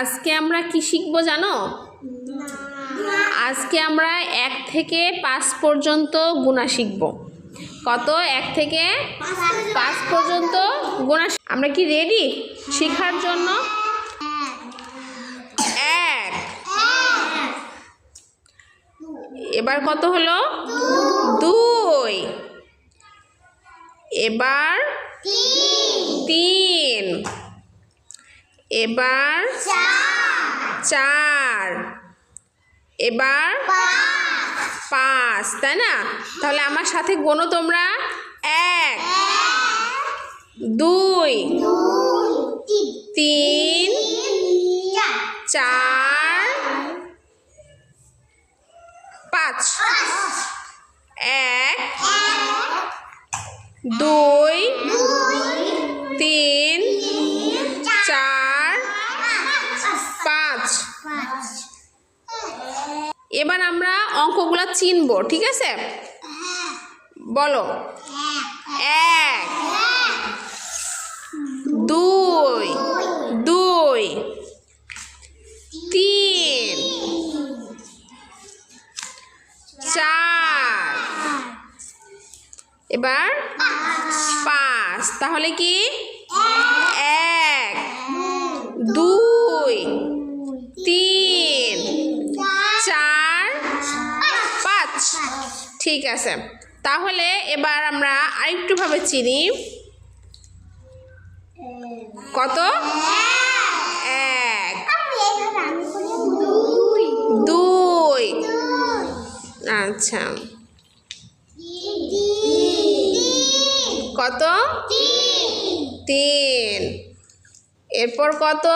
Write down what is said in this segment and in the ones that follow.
আজকে আমরা কি শিখব জানো? আজকে আমরা এক থেকে পাঁচ পর্যন্ত গুণা শিখব। কত? এক থেকে পাঁচ পর্যন্ত গুণা আমরা কি রেডি শেখার জন্য? এক। এবার কত হলো? দুই। এবার তিন। এবার চার। এবার পাঁচ, তাই না? তাহলে আমার সাথে গোনো তোমরা এক, দুই, তিন, চার, পাঁচ। এক, দুই, তিন চার পাঁচ এবার আমরা অঙ্কগুলো চিনবো, ঠিক আছে? বলো। এক, দুই দুই, তিন, চার, এবার পাঁচ। তাহলে কি? এক, দুই ঠিক আছে। তাহলে এবার আমরা আরেকটুভাবে চিনি। কত? এক। দুই। আচ্ছা। কত? তিন। এরপর কত?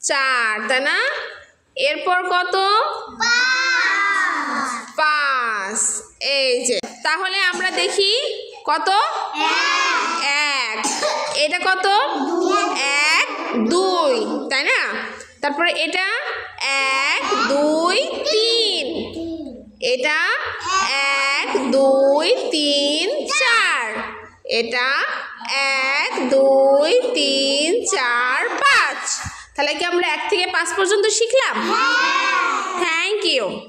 চার। তাই না? এরপর কত? তাহলে আমরা দেখি কত? এক। এটা কত? এক দুই তাই না? তারপরে এটা এক দুই তিন। এটা এক দুই তিন চার। এটা এক দুই তিন চার পাঁচ। তাহলে কি আমরা এক থেকে পাঁচ পর্যন্ত শিখলাম? Thank you